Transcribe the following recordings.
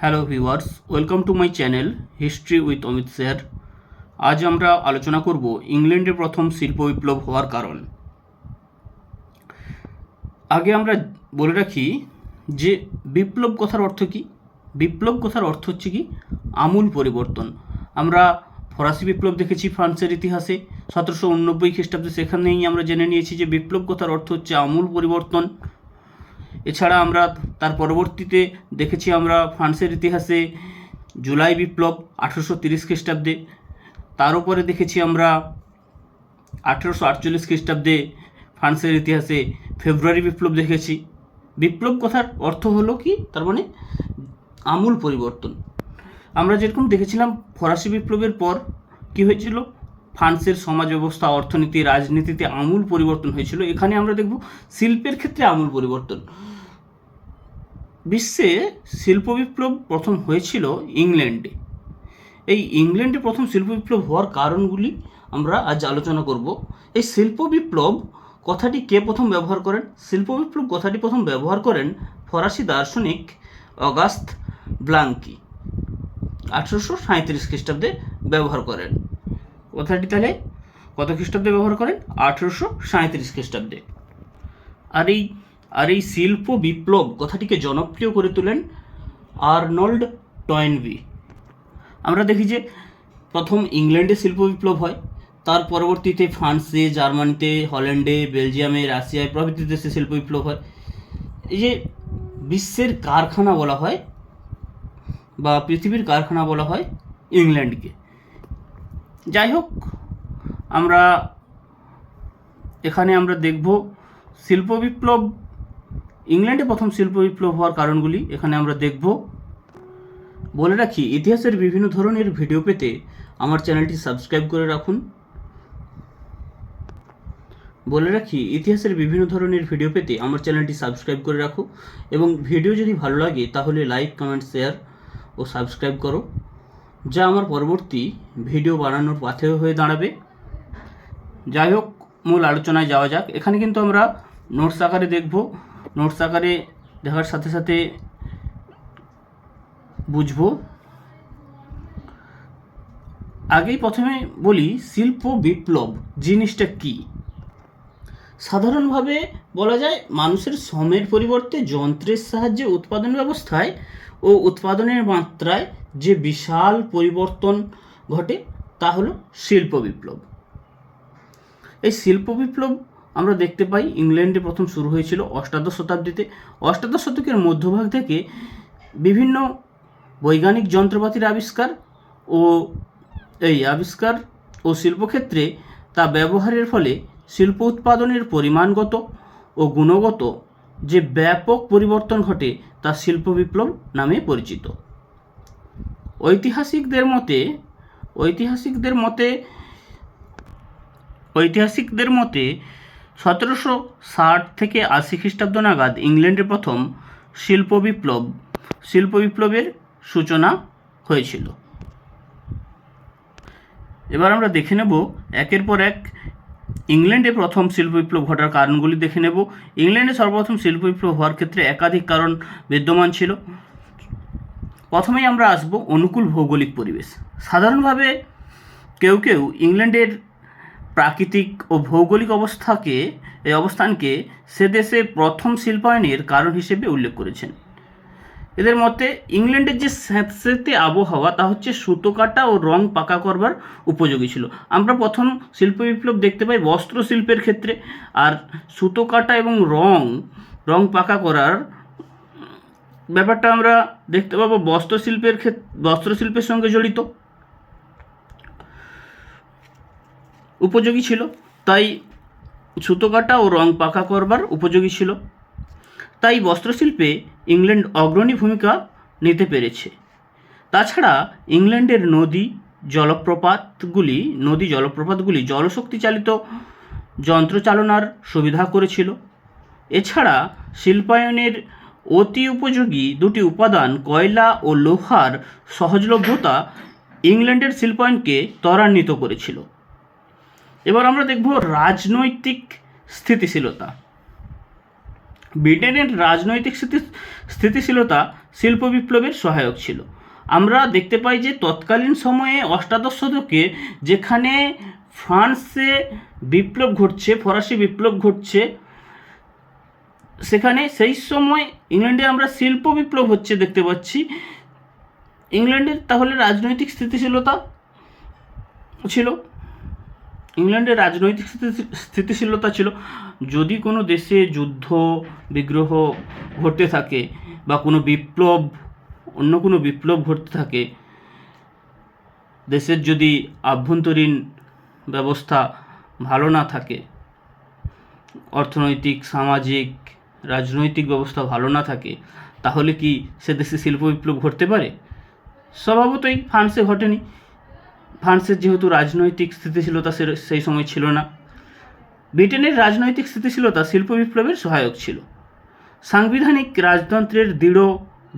Hello viewers, welcome to my channel history with Amit sir. আজ আমরা আলোচনা করব ইংল্যান্ডের প্রথম শিল্প বিপ্লব হওয়ার কারণ। আগে আমরা বলে রাখি যে বিপ্লব কথার অর্থ কী? বিপ্লব কথার অর্থ হচ্ছে কি? আমূল পরিবর্তন। আমরা ফরাসি বিপ্লব দেখেছি ফ্রান্সের ইতিহাসে সতেরোশো উননব্বই খ্রিস্টাব্দে। সেখানেই আমরা জেনে নিয়েছি যে বিপ্লব কথার অর্থ হচ্ছে আমূল পরিবর্তন। এছাড়া আমরা তার পরবর্তীতে দেখেছি আমরা ফ্রান্সের ইতিহাসে জুলাই বিপ্লব আঠেরোশো তিরিশ খ্রিস্টাব্দে। তার উপরে দেখেছি আমরা আঠেরোশো আটচল্লিশ খ্রিস্টাব্দে ফ্রান্সের ইতিহাসে ফেব্রুয়ারি বিপ্লব দেখেছি। বিপ্লব কথার অর্থ হলো কি? তার মানে আমূল পরিবর্তন। আমরা যেরকম দেখেছিলাম ফরাসি বিপ্লবের পর কি হয়েছিল? ফ্রান্সের সমাজ ব্যবস্থা, অর্থনীতি, রাজনীতিতে আমূল পরিবর্তন হয়েছিল। এখানে আমরা দেখব শিল্পের ক্ষেত্রে আমূল পরিবর্তন। বিশ্বে শিল্প বিপ্লব প্রথম হয়েছিল ইংল্যান্ডে। এই ইংল্যান্ডে প্রথম শিল্প বিপ্লব হওয়ার কারণগুলি আমরা আজ আলোচনা করব। এই শিল্প বিপ্লব কথাটি কে প্রথম ব্যবহার করেন? শিল্প বিপ্লব কথাটি প্রথম ব্যবহার করেন ফরাসি দার্শনিক অগাস্ত ব্লাঙ্কি। আঠেরোশো সাঁত্রিশ খ্রিস্টাব্দে ব্যবহার করেন। কথাটি তাহলে কত খ্রিস্টাব্দে ব্যবহার করেন? আঠেরোশো সাঁত্রিশ খ্রিস্টাব্দে। আর এই আর এই শিল্প বিপ্লব কথাটিকে জনপ্রিয় করে তোলেন আর্নল্ড টয়েনবি। আমরা দেখি যে প্রথম ইংল্যান্ডে শিল্প বিপ্লব হয়, তার পরবর্তীতে ফ্রান্সে, জার্মানিতে, হল্যান্ডে, বেলজিয়ামে, রাশিয়ায় প্রভৃতি দেশে শিল্প বিপ্লব হয়। এই যে বিশ্বের কারখানা বলা হয় বা পৃথিবীর কারখানা বলা হয় ইংল্যান্ডকে। যাই হোক, আমরা এখানে আমরা দেখব শিল্প বিপ্লব ইংল্যান্ডে প্রথম শিল্প বিপ্লব হওয়ার কারণগুলি এখানে আমরা দেখব। বলে রাখি, ইতিহাসের বিভিন্ন ধরনের ভিডিও পেতে আমার চ্যানেলটি সাবস্ক্রাইব করে রাখুন। বলে রাখি, ইতিহাসের বিভিন্ন ধরনের ভিডিও পেতে আমার চ্যানেলটি সাবস্ক্রাইব করে রাখো এবং ভিডিও যদি ভালো লাগে তাহলে লাইক, কমেন্ট, শেয়ার ও সাবস্ক্রাইব করো, যা আমার পরবর্তী ভিডিও বানানোর পাথেয় হয়ে দাঁড়াবে। যাই হোক, মূল আলোচনায় যাওয়া যাক। এখানে কিন্তু আমরা নোটস আকারে দেখব। নোটস আকারে দেখার সাথে সাথে বুঝব। আগেই প্রথমে বলি, শিল্প বিপ্লব জিনিসটা কী? সাধারণভাবে বলা যায়, মানুষের শ্রমের পরিবর্তে যন্ত্রের সাহায্যে উৎপাদন ব্যবস্থায় ও উৎপাদনের মাত্রায় যে বিশাল পরিবর্তন ঘটে, তা হলো শিল্প বিপ্লব। এই শিল্প বিপ্লব আমরা দেখতে পাই ইংল্যান্ডে প্রথম শুরু হয়েছিল অষ্টাদশ শতাব্দীতে। অষ্টাদশ শতকের মধ্যভাগ থেকে বিভিন্ন বৈজ্ঞানিক যন্ত্রপাতির আবিষ্কার ও এই আবিষ্কার ও শিল্পক্ষেত্রে তা ব্যবহারের ফলে শিল্প উৎপাদনের পরিমাণগত ও গুণগত যে ব্যাপক পরিবর্তন ঘটে তা শিল্প বিপ্লব নামে পরিচিত। ঐতিহাসিকদের মতে ঐতিহাসিকদের মতে ঐতিহাসিকদের মতে সতেরোশো ষাট থেকে আশি খ্রিস্টাব্দ নাগাদ ইংল্যান্ডে প্রথম শিল্প বিপ্লব শিল্প বিপ্লবের সূচনা হয়েছিল। এবার আমরা দেখে নেব একের পর এক ইংল্যান্ডে প্রথম শিল্প বিপ্লব ঘটার কারণগুলি দেখে নেব। ইংল্যান্ডে সর্বপ্রথম শিল্প বিপ্লব হওয়ার ক্ষেত্রে একাধিক কারণ বিদ্যমান ছিল। প্রথমেই আমরা আসব অনুকূল ভৌগোলিক পরিবেশ। সাধারণভাবে কেউ কেউ ইংল্যান্ডের প্রাকৃতিক ও ভৌগোলিক অবস্থাকে, এই অবস্থানকে সে দেশে প্রথম শিল্পায়নের কারণ হিসেবে উল্লেখ করেছেন। এদের মতে, ইংল্যান্ডের যে স্যাঁতস্যাঁতে আবহাওয়া, তা হচ্ছে সুতো কাটা ও রং পাকা করবার উপযোগী ছিল। আমরা প্রথম শিল্প বিপ্লব দেখতে পাই বস্ত্র শিল্পের ক্ষেত্রে, আর সুতো কাটা এবং রং রং পাকা করার ব্যাপারটা আমরা দেখতে পাবো বস্ত্রশিল্পের ক্ষেত্রে বস্ত্রশিল্পের সঙ্গে জড়িত। উপযোগী ছিল। তাই সুতো কাটা ও রং পাকা করবার উপযোগী ছিল। তাই বস্ত্রশিল্পে ইংল্যান্ড অগ্রণী ভূমিকা নিতে পেরেছে। তাছাড়া ইংল্যান্ডের নদী জলপ্রপাতগুলি নদী জলপ্রপাতগুলি জলশক্তি চালিত যন্ত্র চালনার সুবিধা করেছিল। এছাড়া শিল্পায়নের অতি উপযোগী দুটি উপাদান, কয়লা ও লোহার সহজলভ্যতা, ইংল্যান্ডের শিল্পায়নকে ত্বরান্বিত করেছিল। এবার আমরা দেখব রাজনৈতিক স্থিতিশীলতা। ব্রিটেনের রাজনৈতিক স্থিতি, স্থিতিশীলতা শিল্প বিপ্লবের সহায়ক ছিল। আমরা দেখতে পাই যে তৎকালীন সময়ে অষ্টাদশ শতকে যেখানে ফ্রান্সে বিপ্লব ঘটছে, ফরাসি বিপ্লব ঘটছে, সেখানে সেই সময় ইংল্যান্ডে আমরা শিল্প বিপ্লব হচ্ছে দেখতে পাচ্ছি। ইংল্যান্ডের তাহলে রাজনৈতিক স্থিতিশীলতা ছিল। ইংল্যান্ডের রাজনৈতিক স্থিতিশীলতা ছিল, যদি কোনো দেশে যুদ্ধ, বিগ্রহ ঘটতে থাকে বা কোনো বিপ্লব, অন্য কোনো বিপ্লব ঘটতে থাকে, দেশের যদি আভ্যন্তরীণ ব্যবস্থা ভালো না থাকে, অর্থনৈতিক, সামাজিক, রাজনৈতিক ব্যবস্থা ভালো না থাকে, তাহলে কি সে দেশে শিল্প বিপ্লব ঘটতে পারে? স্বভাবতই ফ্রান্সে ঘটেনি। ফ্রান্সের যেহেতু রাজনৈতিক স্থিতিশীলতা সেই সময় ছিল না, ব্রিটেনের রাজনৈতিক স্থিতিশীলতা শিল্প বিপ্লবের সহায়ক ছিল। সাংবিধানিক রাজতন্ত্রের দৃঢ়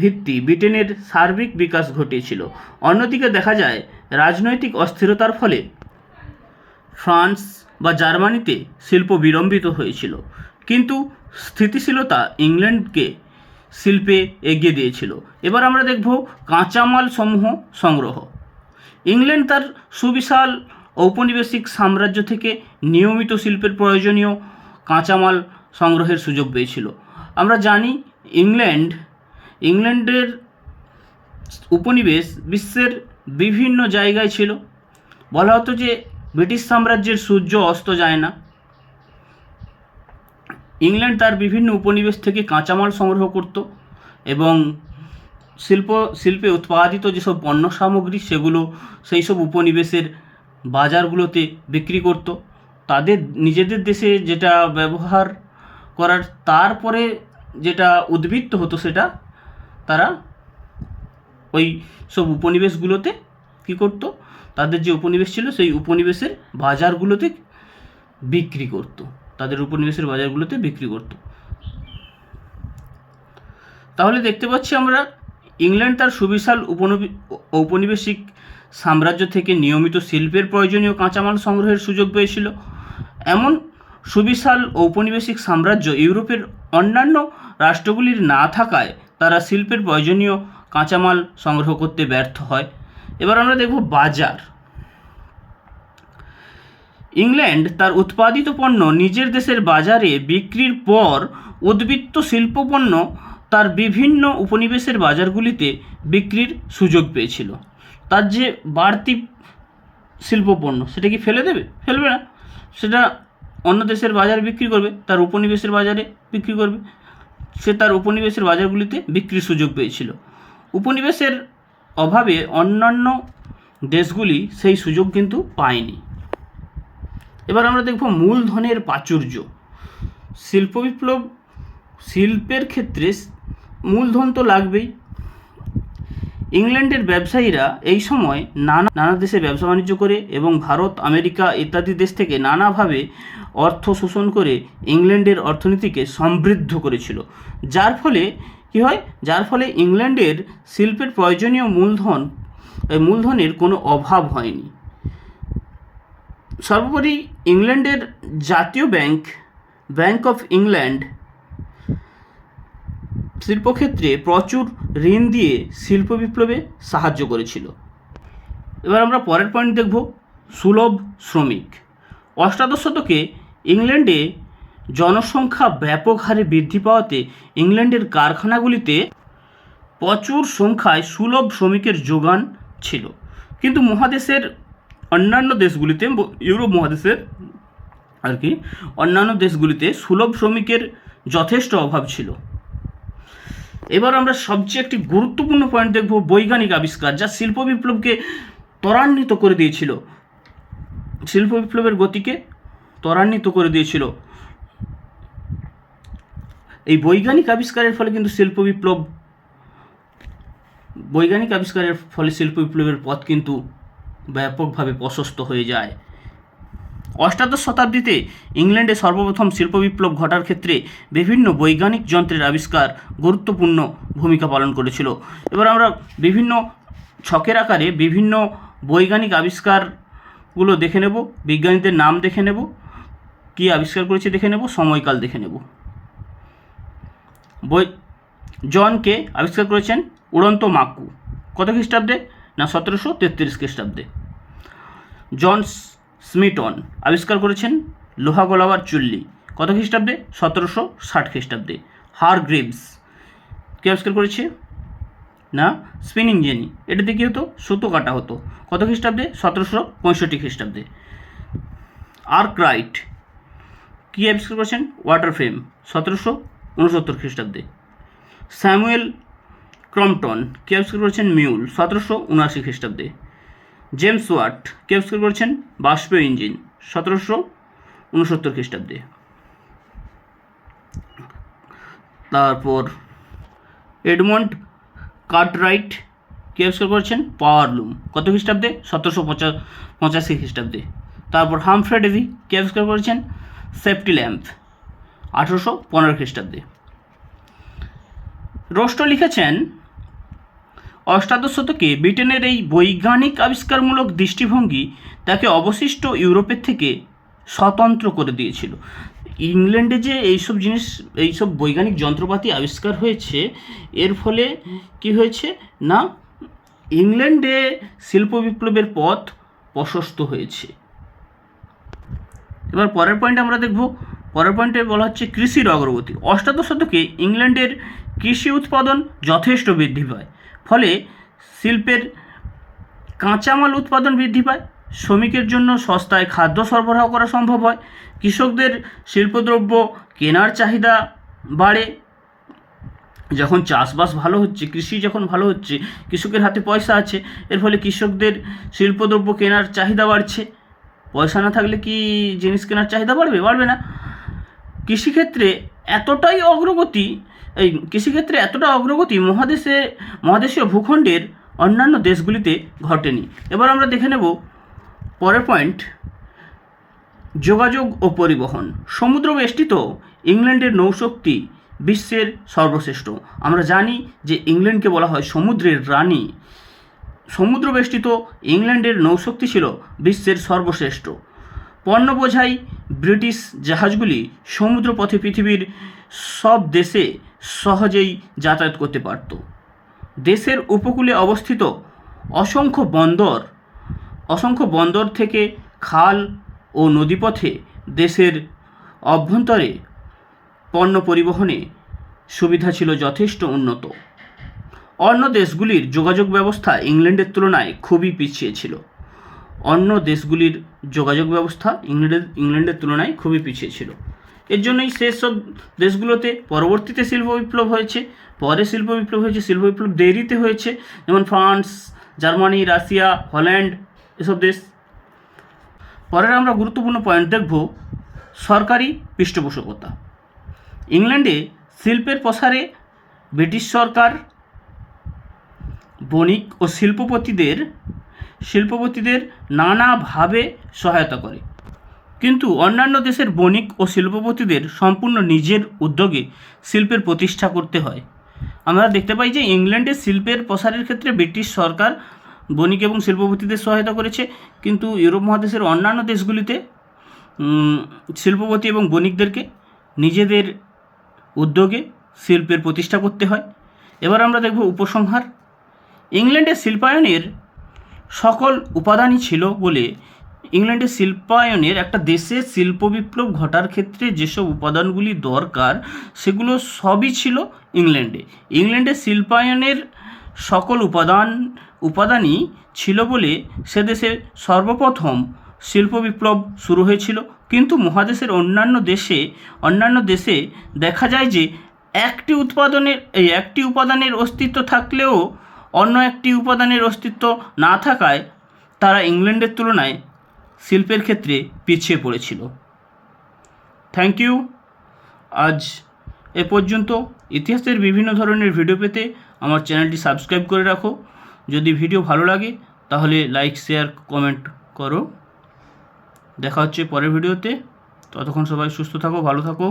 ভিত্তি ব্রিটেনের সার্বিক বিকাশ ঘটিয়েছিল। অন্যদিকে দেখা যায়, রাজনৈতিক অস্থিরতার ফলে ফ্রান্স বা জার্মানিতে শিল্প বিলম্বিত হয়েছিল, কিন্তু স্থিতিশীলতা ইংল্যান্ডকে শিল্পে এগিয়ে দিয়েছিল। এবার আমরা দেখব কাঁচামাল সমূহ সংগ্রহ। ইংল্যান্ড তার সুবিশাল ঔপনিবেশিক সাম্রাজ্য থেকে নিয়মিত শিল্পের প্রয়োজনীয় কাঁচামাল সংগ্রহের সুযোগ পেয়েছিল। আমরা জানি ইংল্যান্ড, ইংল্যান্ডের উপনিবেশ বিশ্বের বিভিন্ন জায়গায় ছিল। বলা হতো যে ব্রিটিশ সাম্রাজ্যের সূর্য অস্ত যায় না। ইংল্যান্ড তার বিভিন্ন উপনিবেশ থেকে কাঁচামাল সংগ্রহ করত এবং শিল্প, শিল্পে উৎপাদিত যেসব পণ্য সামগ্রী, সেগুলো সেই সব উপনিবেশের বাজারগুলোতে বিক্রি করত। তাদের, নিজেদের দেশে যেটা ব্যবহার করার, তারপরে যেটা উদ্বৃত্ত হতো সেটা তারা ওই সব উপনিবেশগুলোতে কী করতো? তাদের যে উপনিবেশ ছিল, সেই উপনিবেশের বাজারগুলোতে বিক্রি করত। তাদের উপনিবেশের বাজারগুলোতে বিক্রি করত। তাহলে দেখতে পাচ্ছি আমরা ইংল্যান্ড তার সুবিশাল ঔপনিবেশিক সাম্রাজ্য থেকে নিয়মিত শিল্পের প্রয়োজনীয় কাঁচামাল সংগ্রহের সুযোগ পেয়েছিল। এমন সুবিশাল ঔপনিবেশিক সাম্রাজ্য ইউরোপের অন্যান্য রাষ্ট্রগুলির না থাকায় তারা শিল্পের প্রয়োজনীয় কাঁচামাল সংগ্রহ করতে ব্যর্থ হয়। এবার আমরা দেখব বাজার। ইংল্যান্ড তার উৎপাদিত পণ্য নিজের দেশের বাজারে বিক্রির পর উদ্বৃত্ত শিল্পপণ্য তার বিভিন্ন উপনিবেশের বাজারগুলিতে বিক্রির সুযোগ পেয়েছিল। তার যে বাড়তি শিল্পপণ্য, সেটা কি ফেলে দেবে? ফেলবে না। সেটা অন্য দেশের বাজারে বিক্রি করবে, তার উপনিবেশের বাজারে বিক্রি করবে। সে তার উপনিবেশের বাজারগুলিতে বিক্রির সুযোগ পেয়েছিল। উপনিবেশের অভাবে অন্যান্য দেশগুলি সেই সুযোগ কিন্তু পায়নি। এবার আমরা দেখব মূলধনের প্রাচুর্য। শিল্প বিপ্লব, শিল্পের ক্ষেত্রে মূলধন তো লাগবেই। ইংল্যান্ডের ব্যবসায়ীরা এই সময় নানা নানা দেশে ব্যবসা বাণিজ্য করে এবং ভারত, আমেরিকা ইত্যাদি দেশ থেকে নানাভাবে অর্থ শোষণ করে ইংল্যান্ডের অর্থনীতিকে সমৃদ্ধ করেছিল। যার ফলে কী হয়? যার ফলে ইংল্যান্ডের শিল্পের প্রয়োজনীয় মূলধন মূলধনের কোনো অভাব হয়নি। সর্বোপরি ইংল্যান্ডের জাতীয় ব্যাংক ব্যাংক অফ ইংল্যান্ড শিল্পক্ষেত্রে প্রচুর ঋণ দিয়ে শিল্প বিপ্লবে সাহায্য করেছিল। এবার আমরা পরের পয়েন্ট দেখব, সুলভ শ্রমিক। অষ্টাদশ শতকে ইংল্যান্ডে জনসংখ্যা ব্যাপক হারে বৃদ্ধি পাওয়াতে ইংল্যান্ডের কারখানাগুলিতে প্রচুর সংখ্যায় সুলভ শ্রমিকের যোগান ছিল। কিন্তু মহাদেশের অন্যান্য দেশগুলিতে, ইউরোপ মহাদেশের আর কি, অন্যান্য দেশগুলিতে সুলভ শ্রমিকের যথেষ্ট অভাব ছিল। এবার আমরা সবচেয়ে একটি গুরুত্বপূর্ণ পয়েন্ট দেখব বৈজ্ঞানিক আবিষ্কার, যা শিল্প বিপ্লবকে ত্বরান্বিত করে দিয়েছিল। শিল্প বিপ্লবের গতিকে ত্বরান্বিত করে দিয়েছিল। এই বৈজ্ঞানিক আবিষ্কারের ফলে কিন্তু শিল্প বিপ্লব, বৈজ্ঞানিক আবিষ্কারের ফলে শিল্প বিপ্লবের পথ কিন্তু ব্যাপকভাবে প্রশস্ত হয়ে যায়। অষ্টাদশ শতাব্দীতে ইংল্যান্ডে সর্বপ্রথম শিল্প বিপ্লব ঘটার ক্ষেত্রে বিভিন্ন বৈজ্ঞানিক যন্ত্রের আবিষ্কার গুরুত্বপূর্ণ ভূমিকা পালন করেছিল। এবার আমরা বিভিন্ন ছকের আকারে বিভিন্ন বৈজ্ঞানিক আবিষ্কারগুলো দেখে নেব, বিজ্ঞানীদের নাম দেখে নেব, কী আবিষ্কার করেছে দেখে নেব, সময়কাল দেখে নেব। বই জনকে আবিষ্কার করেছেন? উড়ন্ত মাকু। কত খ্রিস্টাব্দে? না, সতেরোশো তেত্রিশ খ্রিস্টাব্দে। জন স্মিটন, আবিষ্কার করেছেন লোহা গলাবার চুল্লি। কত খ্রিস্টাব্দে? সতেরোশো ষাট খ্রিস্টাব্দে। হার গ্রিভস। কে আবিষ্কার করেছে? না, স্পিনিং জেনি। এটাতে কী হতো? সুতো কাটা হতো। কত খ্রিস্টাব্দে? সতেরোশো পঁয়ষট্টি খ্রিস্টাব্দে। আর্করাইট কী আবিষ্কার করেছেন? Water frame. সতেরোশো উনসত্তর খ্রিস্টাব্দে। Samuel Crompton. কে আবিষ্কার করেছেন? মিউল। সতেরোশো উনআশি খ্রিস্টাব্দে। জেমস ওয়াট, কে আবিষ্কার করেছেন? বাষ্পীয় ইঞ্জিন, সতেরোশো উনসত্তর খ্রিস্টাব্দে। তারপর এডমন্ড কার্টরাইট, কে আবিষ্কার করেছেন? পাওয়ার লুম, কত খ্রিস্টাব্দে? সতেরোশো পঁচা, পঁচাশি খ্রিস্টাব্দে। তারপর হামফ্রে ডেভি, কে আবিষ্কার করেছেন? সেফটি ল্যাম্প, আঠেরোশো পনেরো খ্রিস্টাব্দে। রোস্ট লিখেছেন অষ্টাদশ শতকে ব্রিটেনের এই বৈজ্ঞানিক আবিষ্কারমূলক দৃষ্টিভঙ্গি তাকে অবশিষ্ট ইউরোপের থেকে স্বতন্ত্র করে দিয়েছিল। ইংল্যান্ডে যে এইসব জিনিস, এইসব বৈজ্ঞানিক যন্ত্রপাতি আবিষ্কার হয়েছে, এর ফলে কি হয়েছে না, ইংল্যান্ডে শিল্প বিপ্লবের পথ প্রশস্ত হয়েছে। এবার পরের পয়েন্ট আমরা দেখব, পরের পয়েন্টে বলা হচ্ছে কৃষির অগ্রগতি। অষ্টাদশ শতকে ইংল্যান্ডের কৃষি উৎপাদন যথেষ্ট বৃদ্ধি পায়। ফলে শিল্পের কাঁচামাল উৎপাদন বৃদ্ধি পায়, শ্রমিকের জন্য সস্তায় খাদ্য সরবরাহ করা সম্ভব হয়, কৃষকদের শিল্পদ্রব্য কেনার চাহিদা বাড়ে। যখন চাষবাস ভালো হচ্ছে, কৃষি যখন ভালো হচ্ছে, কৃষকের হাতে পয়সা আছে, এর ফলে কৃষকদের শিল্পদ্রব্য কেনার চাহিদা বাড়ছে। পয়সা না থাকলে কি জিনিস কেনার চাহিদা বাড়বে? বাড়বে না। কৃষিক্ষেত্রে এতটাই অগ্রগতি এই কৃষিক্ষেত্রে এতটা অগ্রগতি মহাদেশে, মহাদেশীয় ভূখণ্ডের অন্যান্য দেশগুলিতে ঘটেনি। এবার আমরা দেখে নেব পরের পয়েন্ট, যোগাযোগ ও পরিবহন। সমুদ্র বেষ্টিত ইংল্যান্ডের নৌশক্তি বিশ্বের সর্বশ্রেষ্ঠ। আমরা জানি যে ইংল্যান্ডকে বলা হয় সমুদ্রের রানী। সমুদ্র বেষ্টিত ইংল্যান্ডের নৌশক্তি ছিল বিশ্বের সর্বশ্রেষ্ঠ। পণ্য বোঝাই ব্রিটিশ জাহাজগুলি সমুদ্রপথে পৃথিবীর সব দেশে সহজেই যাতায়াত করতে পারত। দেশের উপকূলে অবস্থিত অসংখ্য বন্দর অসংখ্য বন্দর থেকে খাল ও নদীপথে দেশের অভ্যন্তরে পণ্য পরিবহনে সুবিধা ছিল যথেষ্ট উন্নত। অন্য দেশগুলির যোগাযোগ ব্যবস্থা ইংল্যান্ডের তুলনায় খুবই পিছিয়ে ছিল। অন্য দেশগুলির যোগাযোগ ব্যবস্থা ইংল্যান্ডের ইংল্যান্ডের তুলনায় খুবই পিছিয়ে ছিল। এর জন্যই সেসব দেশগুলোতে পরবর্তীতে শিল্প বিপ্লব হয়েছে, পরে শিল্প বিপ্লব হয়েছে, শিল্প বিপ্লব দেরিতে হয়েছে, যেমন ফ্রান্স, জার্মানি, রাশিয়া, হল্যান্ড, এসব দেশ। পরের আমরা গুরুত্বপূর্ণ পয়েন্ট দেখব, সরকারি পৃষ্ঠপোষকতা। ইংল্যান্ডে শিল্পের প্রসারে ব্রিটিশ সরকার, বণিক ও শিল্পপতিদের শিল্পপতিদের নানাভাবে সহায়তা করে। কিন্তু অন্যান্য দেশের বণিক ও শিল্পপতিদের সম্পূর্ণ নিজের উদ্যোগে শিল্পের প্রতিষ্ঠা করতে হয়। আমরা দেখতে পাই যে ইংল্যান্ডে শিল্পের প্রসারের ক্ষেত্রে ব্রিটিশ সরকার বণিক এবং শিল্পপতিদের সহায়তা করেছে, কিন্তু ইউরোপ মহাদেশের অন্যান্য দেশগুলিতে শিল্পপতি এবং বণিকদেরকে নিজেদের উদ্যোগে শিল্পের প্রতিষ্ঠা করতে হয়। এবার আমরা দেখব উপসংহার। ইংল্যান্ডের শিল্পায়নের সকল উপাদানই ছিল বলে ইংল্যান্ডের শিল্পায়নের একটা দেশে শিল্প বিপ্লব ঘটার ক্ষেত্রে যেসব উপাদানগুলি দরকার, সেগুলো সবই ছিল ইংল্যান্ডে। ইংল্যান্ডের শিল্পায়নের সকল উপাদান, উপাদানই ছিল বলে সে দেশে সর্বপ্রথম শিল্প বিপ্লব শুরু হয়েছিল। কিন্তু মহাদেশের অন্যান্য দেশে অন্যান্য দেশে দেখা যায় যে একটি উৎপাদনের, এই একটি উপাদানের অস্তিত্ব থাকলেও অন্য একটি উপাদানের অস্তিত্ব না থাকায় তারা ইংল্যান্ডের তুলনায় শিল্পের ক্ষেত্রে পিছিয়ে পড়েছিল। থ্যাংক ইউ আজ এ পর্যন্ত। ইতিহাসের বিভিন্ন ধরনের ভিডিও পেতে আমার চ্যানেলটি সাবস্ক্রাইব করে রাখো। যদি ভিডিও ভালো লাগে, তাহলে লাইক শেয়ার কমেন্ট করো। দেখা হচ্ছে পরের ভিডিওতে ততক্ষণ সবাই সুস্থ থাকো, ভালো থাকো।